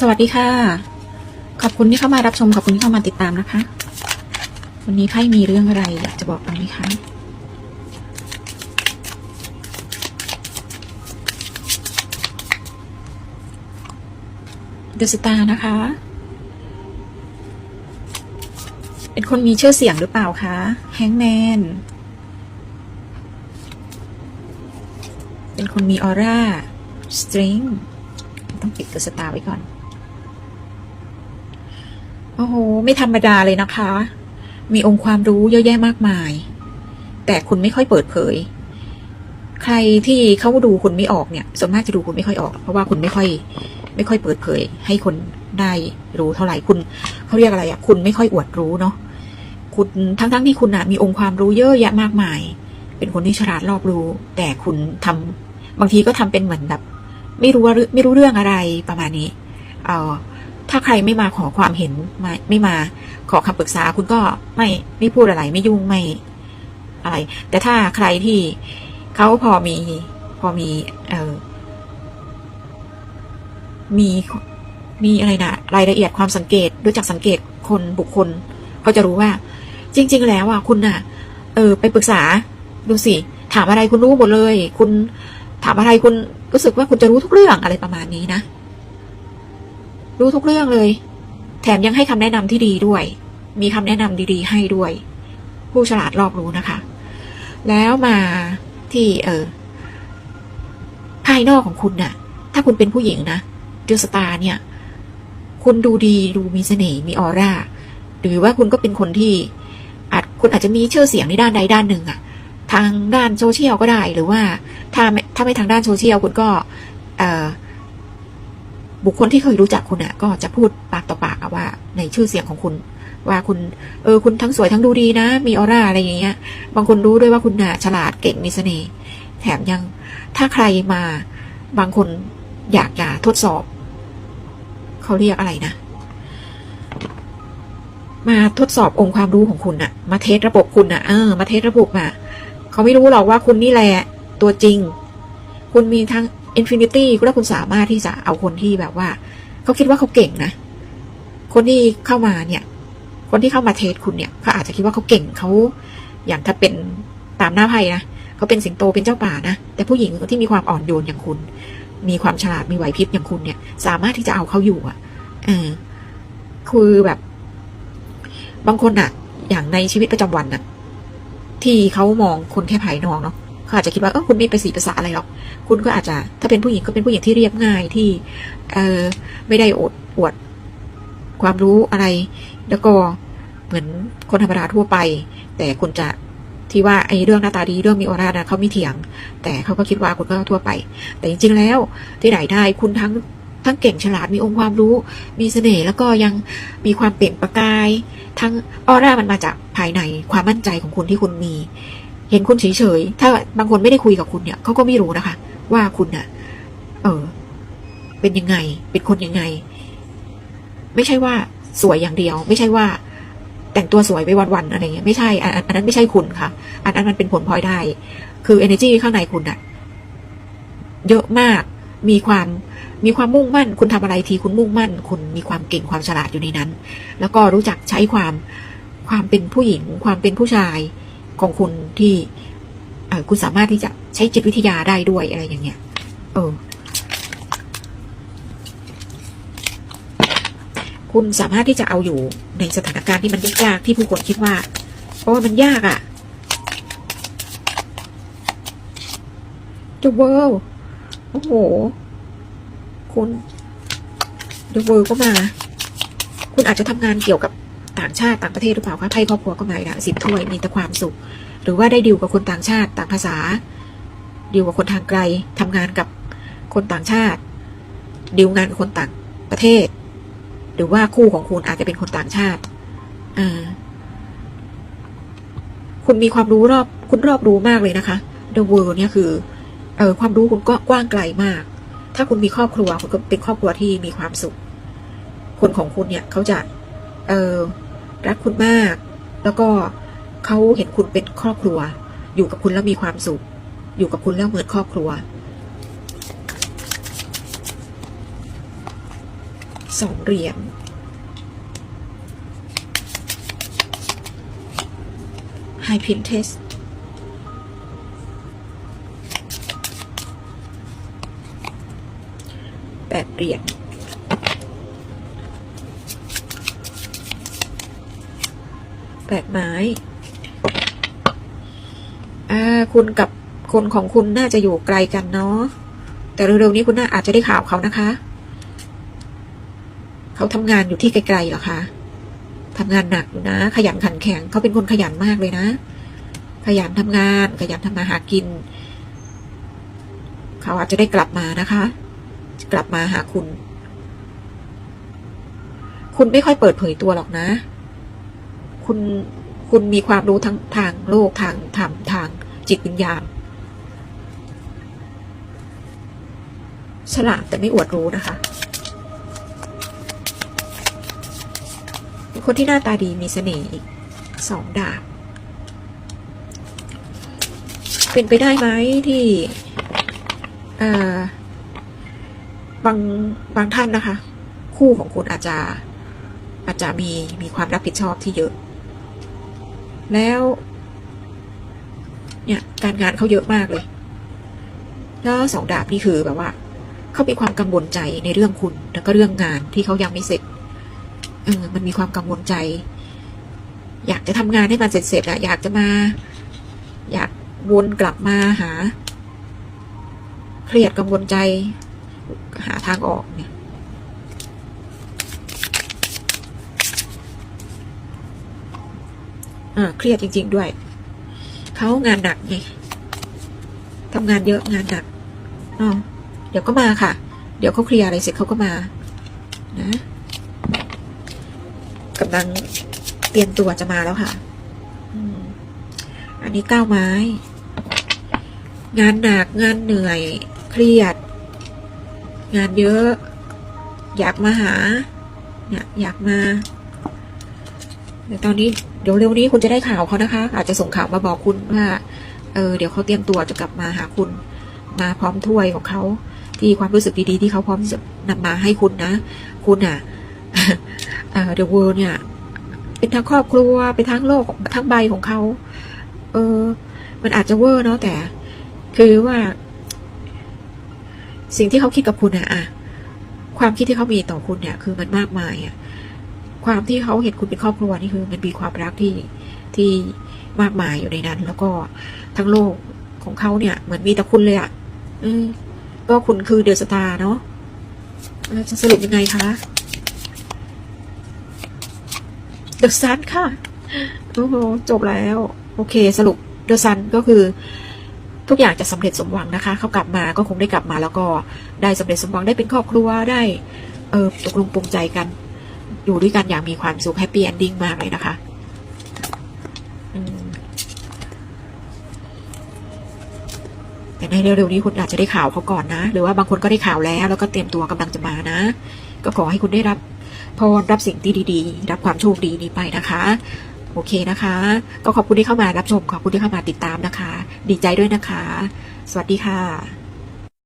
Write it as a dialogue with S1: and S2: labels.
S1: สวัสดีค่ะ ขอบคุณที่เข้ามารับชม ขอบคุณที่เข้ามาติดตามนะคะ วันนี้ไพ่มีเรื่องอะไรอยากจะบอกกันไหมคะเดอะสตาร์นะคะ เป็นคนมีชื่อเสียงหรือเปล่าคะแฮงแมนเป็นคนมีออร่า สตริง ต้องปิดเดอะสตาร์ไว้ก่อน โอ้โห ไม่ธรรมดาเลยนะคะ มีองค์ความรู้เยอะแยะมากมาย แต่คุณไม่ค่อยเปิดเผย ใครที่เขาดูคุณไม่ออกเนี่ยส่วนมากจะดูคุณไม่ค่อยออก เพราะว่าคุณไม่ค่อย ไม่ค่อยเปิดเผย ให้คนได้รู้เท่าไหร่คุณเขาเรียกอะไรอะคุณไม่ค่อยอวดรู้เนาะคุณทั้งๆที่คุณอะมีองค์ความรู้เยอะแยะมากมาย เป็นคนที่ฉลาดรอบรู้ แต่คุณทำบางทีก็ทำเป็นเหมือนแบบ ไม่รู้ว่าไม่รู้เรื่องอะไรประมาณนี้ เอ่อ ถ้าใครไม่มาขอความเห็นไม่ไม่มาขอคำปรึกษาคุณก็ไม่ไม่พูดอะไรไม่ยุ่งไม่อะไร แต่ถ้าใครที่เขาพอมีพอมีเอ่อมีมีอะไรนะรายละเอียดความสังเกตรู้จักสังเกตคนบุคคลเขาจะรู้ว่า จริง ๆ แล้วอะคุณน่ะ เออ ไปปรึกษาดูสิถามอะไรคุณรู้หมดเลย คุณถามอะไรคุณรู้สึกว่าคุณจะรู้ทุกเรื่องอะไรประมาณนี้นะ รู้ทุกเรื่องเลย แถมยังให้คำแนะนำที่ดีด้วย มีคำแนะนำดีๆ ให้ด้วย ผู้ฉลาดรอบรู้นะคะ แล้วมาที่เออภายนอกของคุณน่ะ ถ้าคุณเป็นผู้หญิงนะเดอะสตาร์เนี่ย คุณดูดีดูมีเสน่ห์มีออร่า หรือว่าคุณก็เป็นคนที่อาจคุณอาจจะมีชื่อเสียงในด้านใดด้านหนึ่งอะทางด้านโซเชียลก็ได้ หรือว่าถ้าไม่ถ้าไม่ทางด้านโซเชียลคุณก็ เอ่อ บุคคลที่เคยรู้จักคุณอะก็จะพูดปากต่อปากอะว่า ในชื่อเสียงของคุณ ว่าคุณ เออคุณทั้งสวยทั้งดูดีนะ มีออร่าอะไรอย่างเงี้ย บางคนรู้ด้วยว่าคุณน่ะฉลาดเก่งมีเสน่ห์แถมยังถ้าใครมาบางคนอยากจะทดสอบ เขาเรียกอะไรนะ มาทดสอบองค์ความรู้ของคุณอะมาเทสระบบคุณอะเออ มาเทสระบบอะเขาไม่รู้หรอกว่าคุณนี่แหละตัวจริง คุณมีทั้ง อินฟินิตี้แล้วคุณสามารถที่จะเอาคนที่แบบว่าเขาคิดว่าเขาเก่งนะ คนที่เข้ามาเนี่ย คนที่เข้ามาเทสคุณเนี่ยเขาอาจจะคิดว่าเขาเก่งเขาอย่างถ้าเป็นตามหน้าไพ่นะเขาเป็นสิงโตเป็นเจ้าป่านะแต่ผู้หญิงที่มีความอ่อนโยนอย่างคุณ มีความฉลาดมีไหวพริบอย่างคุณเนี่ย สามารถที่จะเอาเขาอยู่อะเออคือแบบ บางคนอะอย่างในชีวิตประจำวันน่ะที่เขามองคนแค่ภายนอกเนาะ เขาอาจจะคิดว่าเออคุณไม่ไปสีภาษาอะไรหรอก คุณก็อาจจะถ้าเป็นผู้หญิงก็เป็นผู้หญิงที่เรียบง่ายที่เออไม่ได้อดอวดความรู้อะไร แล้วก็เหมือนคนธรรมดาทั่วไป แต่คุณจะที่ว่าไอ้เรื่องหน้าตาดีเรื่องมีออร่านะเขาไม่เถียง แต่เขาก็คิดว่าคุณก็ทั่วไป แต่จริง ๆ แล้วที่ไหนได้คุณทั้งทั้งเก่งฉลาดมีองค์ความรู้ มีเสน่ห์แล้วก็ยังมีความเปล่งประกาย ทั้งออร่ามันมาจากภายในความมั่นใจของคุณที่คุณมี เห็นคุณเฉยๆ ถ้าบางคนไม่ได้คุยกับคุณเนี่ยเขาก็ไม่รู้นะคะ ว่าคุณน่ะ เออ เป็นยังไง เป็นคนยังไง ไม่ใช่ว่าสวยอย่างเดียว ไม่ใช่ว่า แต่งตัวสวยไปวันๆอะไรเงี้ยไม่ใช่ อันนั้นไม่ใช่คุณค่ะ อันนั้นมันเป็นผลพลอยได้ คือ energy ข้างในคุณอะเยอะมาก มีความมีความมุ่งมั่น คุณทำอะไรทีคุณมุ่งมั่น คุณมีความเก่งความฉลาดอยู่ในนั้น แล้วก็รู้จักใช้ความความเป็นผู้หญิง ความเป็นผู้ชาย ของคุณที่คุณสามารถที่จะใช้จิตวิทยาได้ด้วยอะไรอย่างเงี้ย เออ คุณสามารถที่จะเอาอยู่ในสถานการณ์ที่มันยากๆที่ผู้คนคิดว่าโอ้ยมันยากอะ่ะ The World โอ้โห คุณ The World ก็มา คุณอาจจะทำงานเกี่ยวกับ ต่างชาติต่างประเทศหรือเปล่าคะไพ่ครอบครัวก็มาอีกล้วสิบถ้วยมีแต่ความสุข หรือว่าได้ดิวกับคนต่างชาติต่างภาษาดิวกับคนทางไกลทำงานกับคนต่างชาติดิวงานกับคนต่างประเทศ หรือว่าคู่ของคุณอาจจะเป็นคนต่างชาติอ่าคุณมีความรู้รอบคุณรอบรู้มากเลยนะคะ The World เนี่ยคือเออความรู้คุณก็กว้างไกลมาก ถ้าคุณมีครอบครัวคุณก็เป็นครอบครัวที่มีความสุข คนของคุณเนี่ยเขาจะ เออรักคุณมาก แล้วก็เขาเห็นคุณเป็นครอบครัว อยู่กับคุณแล้วมีความสุข อยู่กับคุณแล้วเหมือนครอบครัวสองเหรียญไฮพินเทสแปดเหรียญ แปดไม้คุณกับคนของคุณน่าจะอยู่ไกลกันเนาะแต่เร็วๆนี้คุณน่าอาจจะได้ข่าวเขานะคะ เขาทำงานอยู่ที่ไกลๆหรอคะทำงานหนักอยู่นะ ขยันขันแข็งเขาเป็นคนขยันมากเลยนะ ขยันทำงาน ขยันทำมาหากิน เขาอาจจะได้กลับมานะคะ กลับมาหาคุณ คุณไม่ค่อยเปิดเผยตัวหรอกนะ คุณคุณมีความรู้ทั้งทางโลกทางธรรมทางจิตวิญญาณ ฉลาดแต่ไม่อวดรู้นะคะ คนที่หน้าตาดีมีเสน่ห์อีกสองดาบ เป็นไปได้ไหมที่บางบางท่านนะคะ คู่ของคุณอาจจะอาจจะมีมีความรับผิดชอบที่เยอะ แล้ว เนี่ยการงานเขาเยอะมากเลย แล้วสองดาบนี่คือแบบว่าเขามีความกังวลใจในเรื่องคุณแล้วก็เรื่องงานที่เขายังไม่เสร็จเออมันมีความกังวลใจ อยากจะทำงานให้มันเสร็จๆอะอยากจะมา อยากวนกลับมาหา เครียดกังวลใจ หาทางออกเนี่ย อ่าเครียดจริง ๆ ด้วย เขางานหนักไงทำงานเยอะงานหนักอ๋อเดี๋ยวก็มาค่ะ เดี๋ยวเขาเคลียร์อะไรเสร็จเขาก็มา นะกำลังเตรียมตัวจะมาแล้วค่ะอันนี้ก้าวไม้ งานหนักงานเหนื่อย เครียด งานเยอะ อยากมาหา เนี่ยอยากมา ต่ตอนนี้เดี๋ยวเร็วนี้คุณจะได้ข่าวเขานะคะ อาจจะส่งข่าวมาบอกคุณว่าเออเดี๋ยวเขาเตรียมตัวจะกลับมาหาคุณมาพร้อมถ้วยของเขาที่ความรู้สึกดีๆที่เขาพร้อมจะนำมาให้คุณนะ คุณอะเอ่อ The World เนี่ย เป็นทั้งครอบครัวเป็นทั้งโลกทั้งใบของเขาเออ มันอาจจะเวอร์เนาะแต่ คือว่า สิ่งที่เขาคิดกับคุณอะอะความคิดที่เขามีต่อคุณเนี่ย คือมันมากมายอะ ความที่เขาเห็นคุณเป็นครอบครัวนี่คือมันมีความรักที่ที่มากมายอยู่ในนั้น แล้วก็ทั้งโลกของเขาเนี่ย เหมือนมีแต่คุณเลยอะอืมก็คุณคือเดอะสตาร์เนาะแล้วจะสรุปยังไงคะเดอะซันค่ะโอ้โหจบแล้ว โอเค สรุปเดอะซันก็คือ ทุกอย่างจะสำเร็จสมหวังนะคะ เขากลับมาก็คงได้กลับมาแล้วก็ได้สำเร็จสมหวังได้เป็นครอบครัวได้ เออตกลงปรงใจกัน อยู่ด้วยกันอย่างมีความสุขแฮปปี้เอนดิ้งมากเลยนะคะแต่ในเร็วๆนี้คุณอาจจะได้ข่าวเขาก่อนนะ หรือว่าบางคนก็ได้ข่าวแล้ว แล้วก็เตรียมตัวกำลังจะมานะ ก็ขอให้คุณได้รับพรรับสิ่งที่ดีๆ รับความโชคดีนี้ไปนะคะโอเคนะคะ ก็ขอบคุณที่เข้ามารับชม ขอบคุณที่เข้ามาติดตามนะคะ ดีใจด้วยนะคะ สวัสดีค่ะ